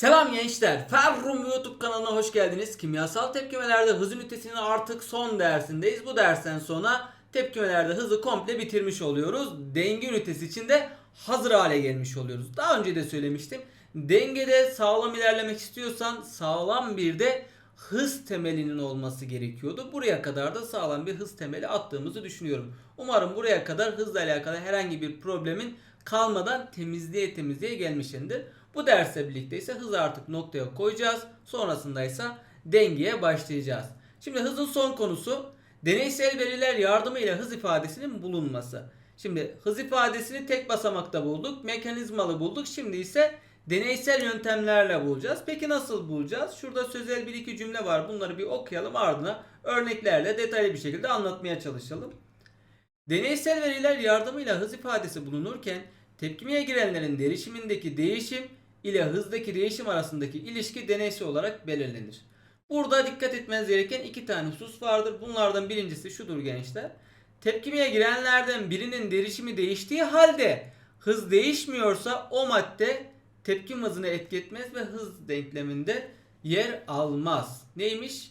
Selam gençler. Ferrum YouTube kanalına hoş geldiniz. Kimyasal tepkimelerde hız ünitesinin artık son dersindeyiz. Bu dersten sonra tepkimelerde hızı komple bitirmiş oluyoruz. Denge ünitesi için de hazır hale gelmiş oluyoruz. Daha önce de söylemiştim. Dengede sağlam ilerlemek istiyorsan sağlam bir de hız temelinin olması gerekiyordu. Buraya kadar da sağlam bir hız temeli attığımızı düşünüyorum. Umarım buraya kadar hızla alakalı herhangi bir problemin kalmadan temizliğe temizliğe gelmişsindir. Bu dersle birlikte ise hızı artık noktaya koyacağız. Sonrasında ise dengeye başlayacağız. Şimdi hızın son konusu deneysel veriler yardımıyla hız ifadesinin bulunması. Şimdi hız ifadesini tek basamakta bulduk. Mekanizmalı bulduk. Şimdi ise deneysel yöntemlerle bulacağız. Peki nasıl bulacağız? Şurada sözel bir iki cümle var. Bunları bir okuyalım ardına örneklerle detaylı bir şekilde anlatmaya çalışalım. Deneysel veriler yardımıyla hız ifadesi bulunurken tepkimeye girenlerin derişimindeki değişim ile hızdaki değişim arasındaki ilişki deneysel olarak belirlenir. Burada dikkat etmeniz gereken iki tane husus vardır. Bunlardan birincisi şudur gençler. Tepkimeye girenlerden birinin derişimi değiştiği halde hız değişmiyorsa o madde tepkim hızını etki etmez ve hız denkleminde yer almaz. Neymiş?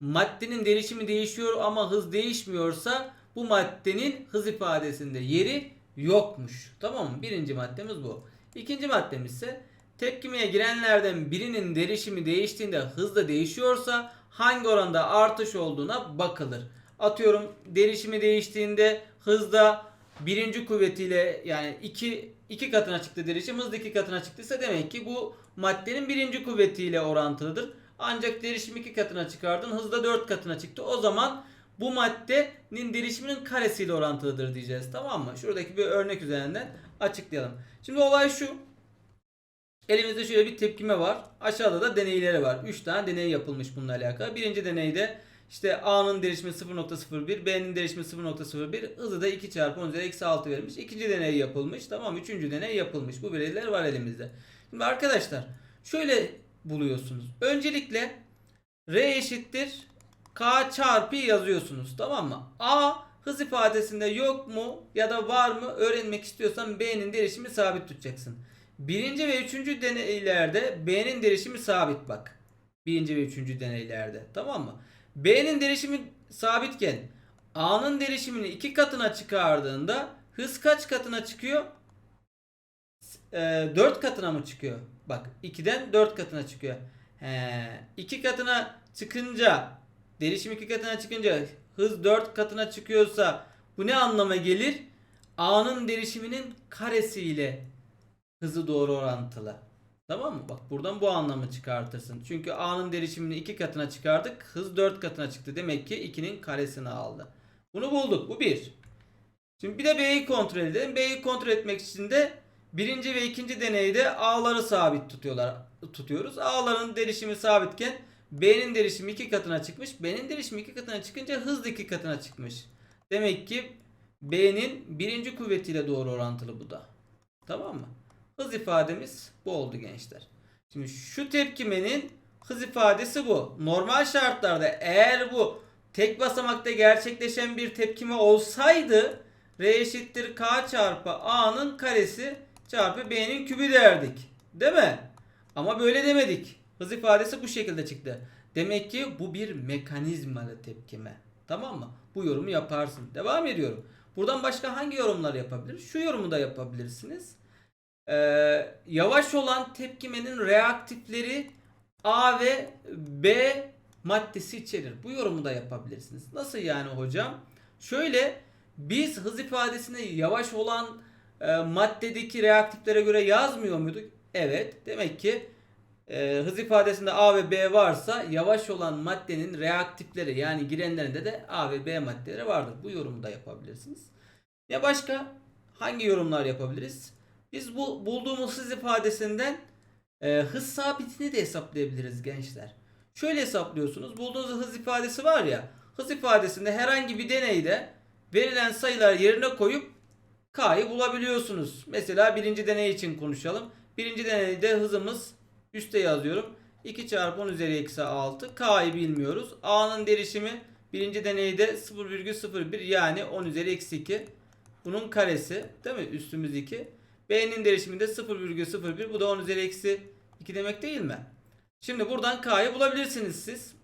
maddenin derişimi değişiyor ama hız değişmiyorsa bu maddenin hız ifadesinde yeri yokmuş. Tamam mı? Birinci maddemiz bu. İkinci maddemiz ise tepkimeye girenlerden birinin derişimi değiştiğinde hız da değişiyorsa hangi oranda artış olduğuna bakılır. Atıyorum derişimi değiştiğinde hızda birinci kuvvetiyle yani iki, iki katına çıktı derişim hızda iki katına çıktıysa demek ki bu maddenin birinci kuvvetiyle orantılıdır. Ancak derişim iki katına çıkardın hızda dört katına çıktı. O zaman bu maddenin derişiminin karesiyle orantılıdır diyeceğiz. Tamam mı? Şuradaki bir örnek üzerinden açıklayalım. Şimdi olay şu. Elimizde şöyle bir tepkime var. Aşağıda da deneyleri var. 3 tane deney yapılmış bununla alakalı. Birinci deneyde işte A'nın derişimi 0.01, B'nin derişimi 0.01, hızı da 2 çarpı 10 üzeri eksi 6 verilmiş. İkinci deney yapılmış. Tamam Üçüncü deney yapılmış. Bu veriler var elimizde. Şimdi arkadaşlar şöyle buluyorsunuz. Öncelikle R eşittir K çarpı yazıyorsunuz. Tamam mı? A hız ifadesinde yok mu ya da var mı öğrenmek istiyorsan B'nin derişimi sabit tutacaksın. Birinci ve üçüncü deneylerde B'nin derişimi sabit bak. Birinci ve üçüncü deneylerde. Tamam mı? B'nin derişimi sabitken A'nın derişimini iki katına çıkardığında hız kaç katına çıkıyor? e, 4 katına mı çıkıyor? Bak 2'den 4 katına çıkıyor. He, 2 katına çıkınca derişim 2 katına çıkınca hız 4 katına çıkıyorsa bu ne anlama gelir? A'nın derişiminin karesi ile hızı doğru orantılı. Tamam mı? Bak buradan bu anlamı çıkartırsın. Çünkü A'nın derişimini 2 katına çıkardık. Hız 4 katına çıktı. Demek ki 2'nin karesini aldı. Bunu bulduk. Bu 1. Şimdi bir de B'yi kontrol edelim. B'yi kontrol etmek için de birinci ve ikinci deneyde A'ları sabit tutuyorlar tutuyoruz. A'ların derişimi sabitken B'nin derişimi iki katına çıkmış. B'nin derişimi iki katına çıkınca hız da iki katına çıkmış. Demek ki B'nin birinci kuvvetiyle doğru orantılı bu da. Tamam mı? Hız ifademiz bu oldu gençler. Şimdi şu tepkimenin hız ifadesi bu. Normal şartlarda eğer bu tek basamakta gerçekleşen bir tepkime olsaydı R eşittir K çarpı A'nın karesi çarpı B'nin kübü derdik. Değil mi? Ama böyle demedik. Hız ifadesi bu şekilde çıktı. Demek ki bu bir mekanizmalı tepkime. Tamam mı? Bu yorumu yaparsın. Devam ediyorum. Buradan başka hangi yorumlar yapabilir? Şu yorumu da yapabilirsiniz. Ee, yavaş olan tepkimenin reaktifleri A ve B maddesi içerir. Bu yorumu da yapabilirsiniz. Nasıl yani hocam? Şöyle biz hız ifadesini yavaş olan e, maddedeki reaktiflere göre yazmıyor muyduk? Evet. Demek ki e, hız ifadesinde A ve B varsa yavaş olan maddenin reaktifleri yani girenlerinde de A ve B maddeleri vardır. Bu yorumu da yapabilirsiniz. Ya başka hangi yorumlar yapabiliriz? Biz bu bulduğumuz hız ifadesinden e, hız sabitini de hesaplayabiliriz gençler. Şöyle hesaplıyorsunuz. Bulduğunuz hız ifadesi var ya. Hız ifadesinde herhangi bir deneyde verilen sayılar yerine koyup K'yı bulabiliyorsunuz. Mesela birinci deney için konuşalım. Birinci deneyde hızımız üstte yazıyorum. 2 çarpı 10 üzeri eksi 6. K'yı bilmiyoruz. A'nın derişimi birinci deneyde 0,01 yani 10 üzeri eksi 2. Bunun karesi değil mi? Üstümüz 2. B'nin derişimi de 0,01 bu da 10 üzeri eksi 2 demek değil mi? Şimdi buradan k'yı bulabilirsiniz siz.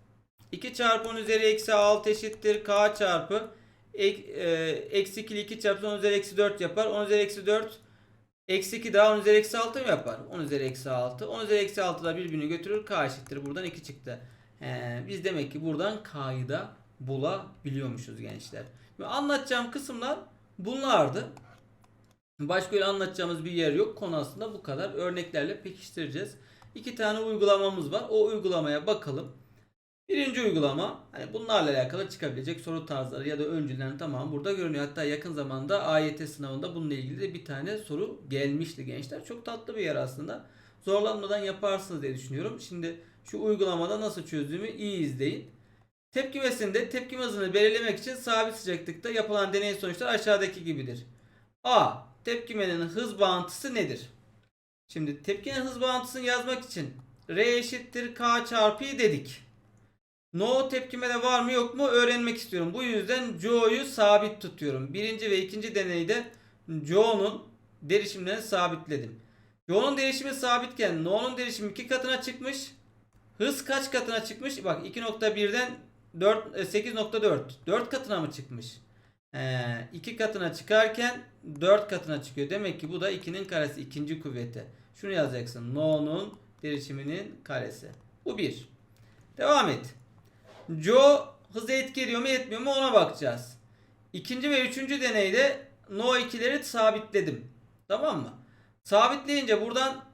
2 çarpı 10 üzeri eksi 6 eşittir k çarpı e, eksi 2 ile 2 çarpı 10 üzeri eksi 4 yapar. 10 üzeri eksi 4 eksi 2 daha 10 üzeri eksi 6 mı yapar? 10 üzeri eksi 6. 10 üzeri eksi 6 da birbirini götürür. K eşittir. Buradan 2 çıktı. He, biz demek ki buradan k'yı da bulabiliyormuşuz gençler. Ve anlatacağım kısımlar bunlardı. Başka öyle anlatacağımız bir yer yok. Konu aslında bu kadar. Örneklerle pekiştireceğiz. İki tane uygulamamız var. O uygulamaya bakalım. Birinci uygulama hani bunlarla alakalı çıkabilecek soru tarzları ya da öncülerin tamamı burada görünüyor. Hatta yakın zamanda AYT sınavında bununla ilgili de bir tane soru gelmişti gençler. Çok tatlı bir yer aslında. Zorlanmadan yaparsınız diye düşünüyorum. Şimdi şu uygulamada nasıl çözdüğümü iyi izleyin. Tepkimesinde tepkime hızını belirlemek için sabit sıcaklıkta yapılan deney sonuçları aşağıdaki gibidir. A. Tepkimenin hız bağıntısı nedir? Şimdi tepkinin hız bağıntısını yazmak için R eşittir K çarpı dedik. No tepkimede var mı yok mu öğrenmek istiyorum. Bu yüzden Joe'yu sabit tutuyorum. Birinci ve ikinci deneyde Joe'nun derişimlerini sabitledim. Joe'nun derişimi sabitken No'nun derişimi iki katına çıkmış. Hız kaç katına çıkmış? Bak 2.1'den 4 e, 8.4. 4 katına mı çıkmış? 2 katına çıkarken 4 katına çıkıyor. Demek ki bu da 2'nin karesi ikinci kuvveti. Şunu yazacaksın. No'nun derişiminin karesi. Bu 1. Devam et. Joe hızı etki ediyor mu etmiyor mu ona bakacağız. İkinci ve üçüncü deneyde No 2'leri sabitledim. Tamam mı? Sabitleyince buradan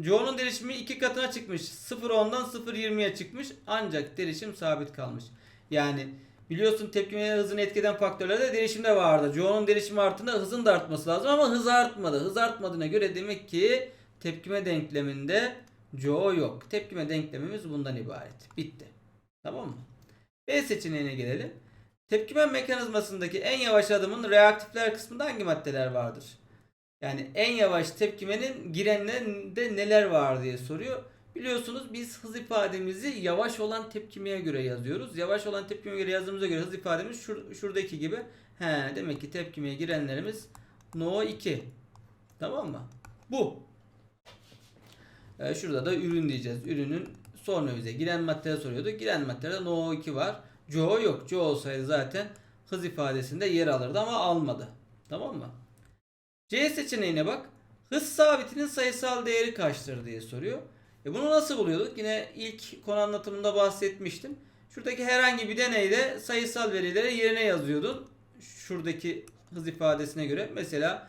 Joe'nun derişimi iki katına çıkmış. 0.10'dan 0.20'ye çıkmış. Ancak derişim sabit kalmış. Yani biliyorsun tepkime hızını etkeden faktörlerde derişim de vardı. Joe'nun derişimi arttığında hızın da artması lazım ama hız artmadı. Hız artmadığına göre demek ki tepkime denkleminde Joe yok. Tepkime denklemimiz bundan ibaret. Bitti. Tamam mı? B seçeneğine gelelim. Tepkime mekanizmasındaki en yavaş adımın reaktifler kısmında hangi maddeler vardır? Yani en yavaş tepkimenin girenlerinde neler var diye soruyor. Biliyorsunuz biz hız ifademizi yavaş olan tepkimeye göre yazıyoruz. Yavaş olan tepkimeye göre yazdığımıza göre hız ifademiz şur şuradaki gibi. He, demek ki tepkimeye girenlerimiz NO2. Tamam mı? Bu. Ee, şurada da ürün diyeceğiz. Ürünün sonra bize giren maddeleri soruyordu. Giren maddede NO2 var. CO yok. CO olsaydı zaten hız ifadesinde yer alırdı ama almadı. Tamam mı? C seçeneğine bak. Hız sabitinin sayısal değeri kaçtır diye soruyor. E bunu nasıl buluyorduk? Yine ilk konu anlatımında bahsetmiştim. Şuradaki herhangi bir deneyde sayısal verileri yerine yazıyordun. Şuradaki hız ifadesine göre. Mesela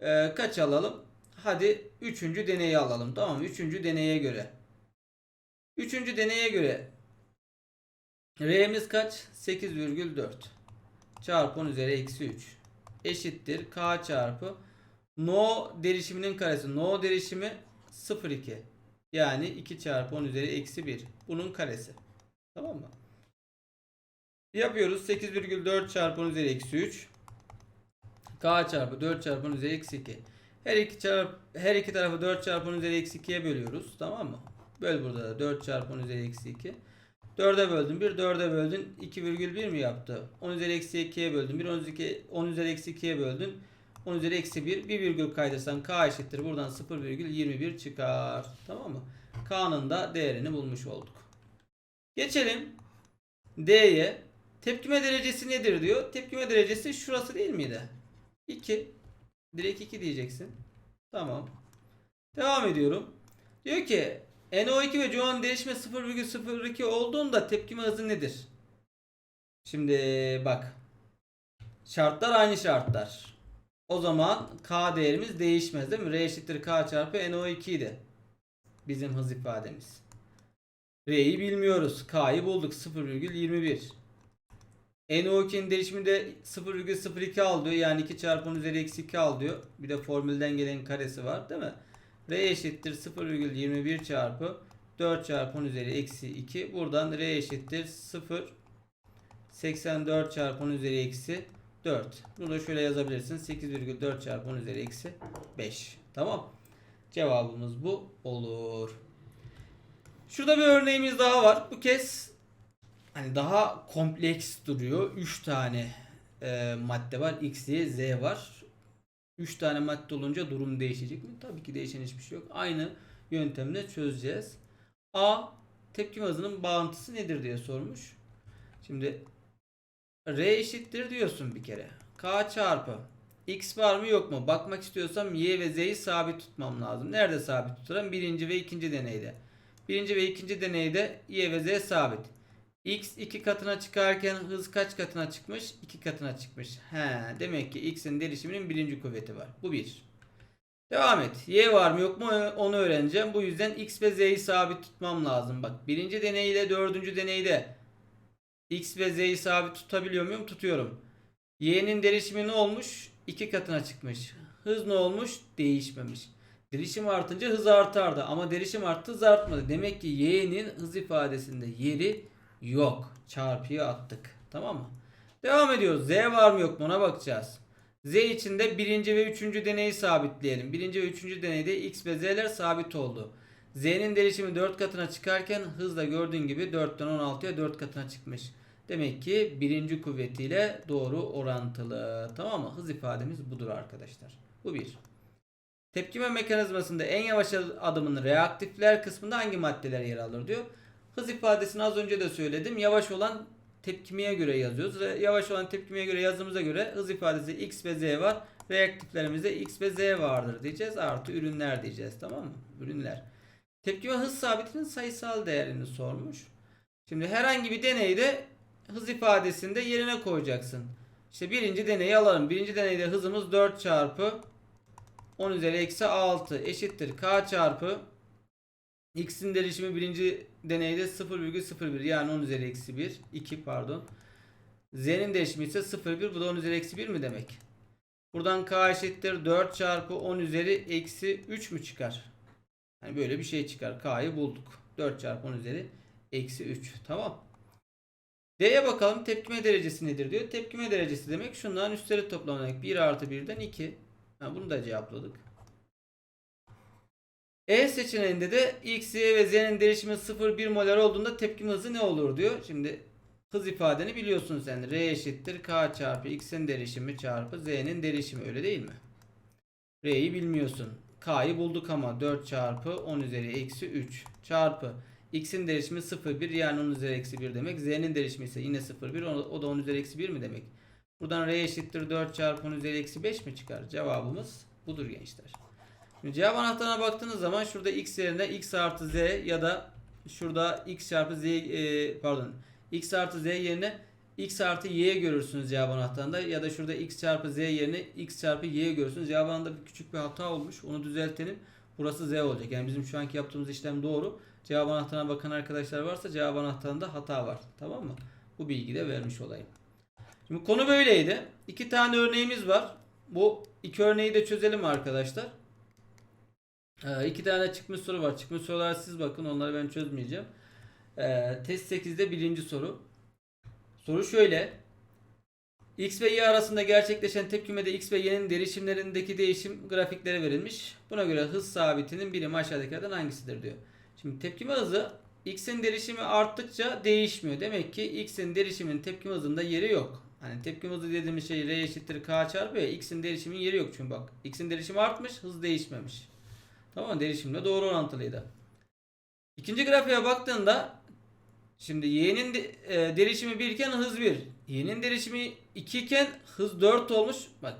e, kaç alalım? Hadi üçüncü deneyi alalım. Tamam mı? Üçüncü deneye göre. Üçüncü deneye göre R'miz kaç? 8,4 çarpı 10 üzeri eksi 3 eşittir K çarpı No derişiminin karesi. No derişimi 0,2 yani 2 çarpı 10 üzeri eksi 1 bunun karesi. Tamam mı? Yapıyoruz 8,4 çarpı 10 üzeri eksi 3 K çarpı 4 çarpı 10 üzeri eksi 2 her iki çarp her iki tarafı 4 çarpı 10 üzeri eksi 2'ye bölüyoruz. Tamam mı? Böl burada da 4 çarpı 10 üzeri eksi 2. 4'e böldün 1, 4'e böldün 2,1 mi yaptı? 10 üzeri eksi 2'ye böldün 1, 10 üzeri, 10 üzeri eksi 2'ye böldün. 10 üzeri eksi 1, bir virgül kaydırsan k eşittir. Buradan 0,21 çıkar. Tamam mı? K'nın da değerini bulmuş olduk. Geçelim D'ye. Tepkime derecesi nedir diyor. Tepkime derecesi şurası değil miydi? 2. Direkt 2 diyeceksin. Tamam. Devam ediyorum. Diyor ki NO2 ve Jo'nun değişme 0,02 olduğunda tepkime hızı nedir? Şimdi bak. Şartlar aynı şartlar. O zaman K değerimiz değişmez değil mi? R eşittir K çarpı NO2 idi. Bizim hız ifademiz. R'yi bilmiyoruz. K'yı bulduk. 0,21. NO2'nin değişimi de 0,02 al diyor. Yani 2 çarpı 10 üzeri eksi 2 al diyor. Bir de formülden gelen karesi var değil mi? R eşittir 0,21 çarpı 4 çarpı 10 üzeri eksi 2. Buradan R eşittir 0 84 çarpı 10 üzeri eksi 4. Bunu da şöyle yazabilirsin. 8,4 çarpı 10 üzeri eksi 5. Tamam. Cevabımız bu olur. Şurada bir örneğimiz daha var. Bu kez hani daha kompleks duruyor. 3 tane e, madde var. X, Y, Z var. 3 tane madde olunca durum değişecek mi? Tabii ki değişen hiçbir şey yok. Aynı yöntemle çözeceğiz. A tepkime hızının bağıntısı nedir diye sormuş. Şimdi R eşittir diyorsun bir kere. K çarpı X var mı yok mu? Bakmak istiyorsam Y ve Z'yi sabit tutmam lazım. Nerede sabit tutarım? Birinci ve ikinci deneyde. Birinci ve ikinci deneyde Y ve Z sabit. X iki katına çıkarken hız kaç katına çıkmış? 2 katına çıkmış. He, demek ki X'in derişiminin birinci kuvveti var. Bu bir. Devam et. Y var mı yok mu onu öğreneceğim. Bu yüzden X ve Z'yi sabit tutmam lazım. Bak birinci deney ile dördüncü deneyde X ve Z'yi sabit tutabiliyor muyum? Tutuyorum. Y'nin derişimi ne olmuş? 2 katına çıkmış. Hız ne olmuş? Değişmemiş. Derişim artınca hız artardı ama derişim arttı hız artmadı. Demek ki Y'nin hız ifadesinde yeri yok. Çarpıyı attık. Tamam mı? Devam ediyoruz. Z var mı yok mu ona bakacağız. Z için de birinci ve üçüncü deneyi sabitleyelim. Birinci ve üçüncü deneyde X ve Z'ler sabit oldu. Z'nin derişimi 4 katına çıkarken hızla gördüğün gibi 4'ten 16'ya 4 katına çıkmış. Demek ki birinci kuvvetiyle doğru orantılı. Tamam mı? Hız ifademiz budur arkadaşlar. Bu bir. Tepkime mekanizmasında en yavaş adımın reaktifler kısmında hangi maddeler yer alır diyor. Hız ifadesini az önce de söyledim. Yavaş olan tepkimeye göre yazıyoruz. Yavaş olan tepkimeye göre yazdığımıza göre hız ifadesi X ve Z var. Reaktiflerimizde X ve Z vardır diyeceğiz. Artı ürünler diyeceğiz. Tamam mı? Ürünler. Tepkime hız sabitinin sayısal değerini sormuş. Şimdi herhangi bir deneyde hız ifadesinde yerine koyacaksın. İşte birinci deneyi alalım. Birinci deneyde hızımız 4 çarpı 10 üzeri eksi 6 eşittir. K çarpı X'in derişimi birinci deneyde 0,01 yani 10 üzeri eksi 1. 2 pardon. Z'nin derişimi ise 0,1 bu da 10 üzeri eksi 1 mi demek? Buradan K eşittir 4 çarpı 10 üzeri eksi 3 mü çıkar? Hani böyle bir şey çıkar. K'yı bulduk. 4 çarpı 10 üzeri eksi 3. Tamam. D'ye bakalım tepkime derecesi nedir diyor. Tepkime derecesi demek şundan üstleri toplamı demek. 1 artı 1'den 2. Ha, bunu da cevapladık. E seçeneğinde de X, ve Z'nin derişimi 0,1 molar olduğunda tepkime hızı ne olur diyor. Şimdi hız ifadeni biliyorsun sen. R eşittir K çarpı X'in derişimi çarpı Z'nin derişimi öyle değil mi? R'yi bilmiyorsun. K'yı bulduk ama 4 çarpı 10 üzeri eksi 3 çarpı X'in derişimi 0,1 yani 10 üzeri eksi 1 demek. Z'nin derişimi ise yine 0,1 o o da 10 üzeri eksi 1 mi demek? Buradan R eşittir 4 çarpı 10 üzeri eksi 5 mi çıkar? Cevabımız budur gençler. Cevap anahtarına baktığınız zaman şurada x yerine x artı z ya da şurada x çarpı z e, pardon x artı z yerine x artı y görürsünüz cevap anahtarında ya da şurada x çarpı z yerine x çarpı y görürsünüz. Cevap anahtarında küçük bir hata olmuş. Onu düzeltelim. Burası z olacak. Yani bizim şu anki yaptığımız işlem doğru. Cevap anahtarına bakan arkadaşlar varsa cevap anahtarında hata var. Tamam mı? Bu bilgi de vermiş olayım. Şimdi konu böyleydi. İki tane örneğimiz var. Bu iki örneği de çözelim arkadaşlar. Ee, iki tane çıkmış soru var. Çıkmış sorular siz bakın. Onları ben çözmeyeceğim. Ee, test 8'de birinci soru. Soru şöyle. X ve Y arasında gerçekleşen tepkimede X ve Y'nin derişimlerindeki değişim grafikleri verilmiş. Buna göre hız sabitinin birimi aşağıdakilerden hangisidir diyor. Şimdi tepkime hızı X'in derişimi arttıkça değişmiyor. Demek ki X'in derişimin tepkime hızında yeri yok. Hani tepkime hızı dediğimiz şey R eşittir K çarpı ya. X'in derişimin yeri yok çünkü bak. X'in derişimi artmış, hız değişmemiş. Tamam mı? Derişimle doğru orantılıydı. İkinci grafiğe baktığında şimdi y'nin de, e, derişimi 1 iken hız 1. Y'nin derişimi 2 iken hız 4 olmuş. Bak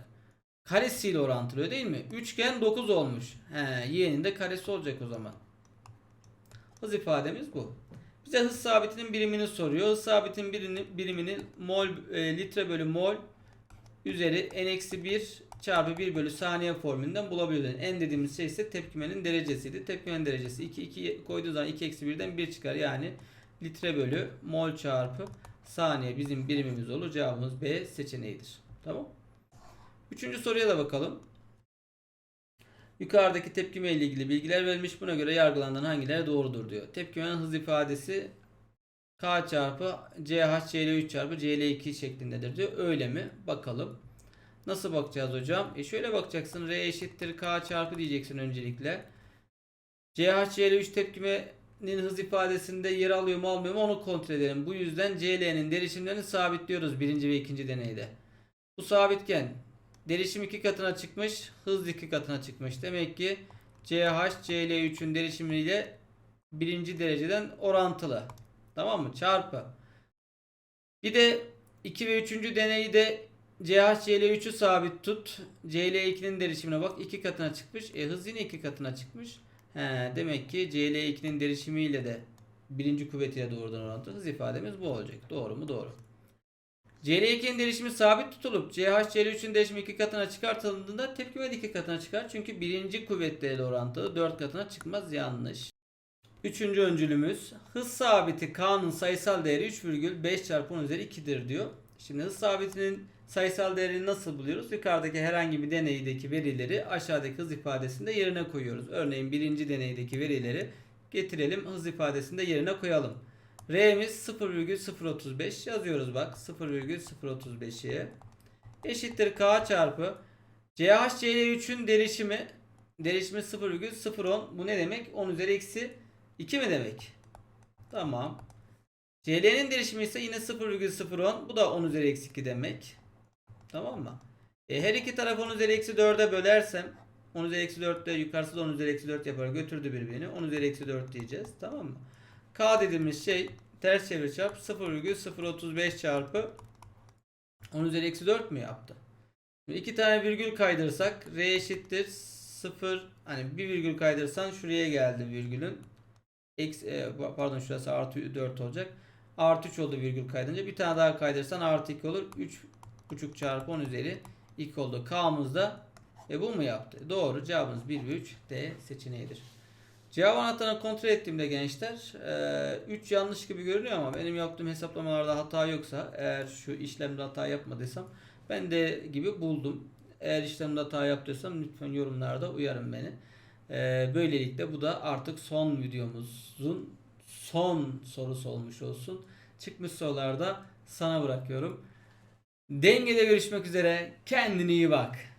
karesiyle orantılıyor değil mi? 3 iken 9 olmuş. He, y'nin de karesi olacak o zaman. Hız ifademiz bu. Bize hız sabitinin birimini soruyor. Hız sabitinin birini, birimini mol e, litre bölü mol üzeri n-1 çarpı 1 bölü saniye formülünden bulabiliyoruz. En dediğimiz şey ise tepkimenin derecesiydi. Tepkimenin derecesi 2 2 koyduğu zaman 2 eksi 1'den 1 çıkar. Yani litre bölü mol çarpı saniye bizim birimimiz olur. Cevabımız B seçeneğidir. Tamam. Üçüncü soruya da bakalım. Yukarıdaki tepkime ile ilgili bilgiler verilmiş. Buna göre yargılanan hangileri doğrudur diyor. Tepkimenin hız ifadesi K çarpı CH CL3 çarpı CL2 şeklindedir diyor. Öyle mi? Bakalım. Nasıl bakacağız hocam? E şöyle bakacaksın. R eşittir K çarpı diyeceksin öncelikle. CH CL3 tepkimenin hız ifadesinde yer alıyor mu almıyor mu onu kontrol edelim. Bu yüzden CL'nin derişimlerini sabitliyoruz birinci ve ikinci deneyde. Bu sabitken derişim iki katına çıkmış, hız iki katına çıkmış. Demek ki CH CL3'ün derişimiyle birinci dereceden orantılı. Tamam mı? Çarpı. Bir de 2 ve 3. deneyde CH CL3'ü sabit tut. CL2'nin derişimine bak. 2 katına çıkmış. E hız yine 2 katına çıkmış. He, demek ki CL2'nin derişimiyle de birinci kuvvetiyle doğrudan orantılı hız ifademiz bu olacak. Doğru mu? Doğru. CL2'nin derişimi sabit tutulup CH CL3'ün derişimi 2 katına çıkartıldığında tepkime de 2 katına çıkar. Çünkü birinci kuvvetleriyle orantılı 4 katına çıkmaz. Yanlış. Üçüncü öncülümüz hız sabiti K'nın sayısal değeri 3,5 çarpı 10 üzeri 2'dir diyor. Şimdi hız sabitinin sayısal değerini nasıl buluyoruz? Yukarıdaki herhangi bir deneydeki verileri aşağıdaki hız ifadesinde yerine koyuyoruz. Örneğin birinci deneydeki verileri getirelim hız ifadesinde yerine koyalım. R'miz 0,035 yazıyoruz bak 0,035'e eşittir K çarpı CHCl3'ün derişimi derişimi 0,010 bu ne demek? 10 üzeri eksi 2 mi demek? Tamam. CL'nin derişimi ise yine 0,010 bu da 10 üzeri eksi 2 demek. Tamam mı? E, her iki tarafı 10 üzeri eksi 4'e bölersem 10 üzeri eksi 4 de yukarısı da 10 üzeri eksi 4 yapar götürdü birbirini. 10 üzeri eksi 4 diyeceğiz. Tamam mı? K dediğimiz şey ters çevir çarp 0,035 çarpı 10 üzeri eksi 4 mü yaptı? Şimdi iki tane virgül kaydırsak R eşittir 0 hani bir virgül kaydırsan şuraya geldi virgülün. Eksi, e, pardon şurası artı 4 olacak. Artı 3 oldu virgül kaydınca. Bir tane daha kaydırsan artı 2 olur. 3 buçuk çarpı 10 üzeri 2 oldu. K'mız da e bu mu yaptı? Doğru. Cevabımız 1 ve 3 D seçeneğidir. Cevap anahtarını kontrol ettiğimde gençler 3 yanlış gibi görünüyor ama benim yaptığım hesaplamalarda hata yoksa eğer şu işlemde hata yapmadıysam ben de gibi buldum. Eğer işlemde hata yaptıysam lütfen yorumlarda uyarın beni. Ee, böylelikle bu da artık son videomuzun son sorusu olmuş olsun. Çıkmış sorularda sana bırakıyorum. Dengede görüşmek üzere. Kendine iyi bak.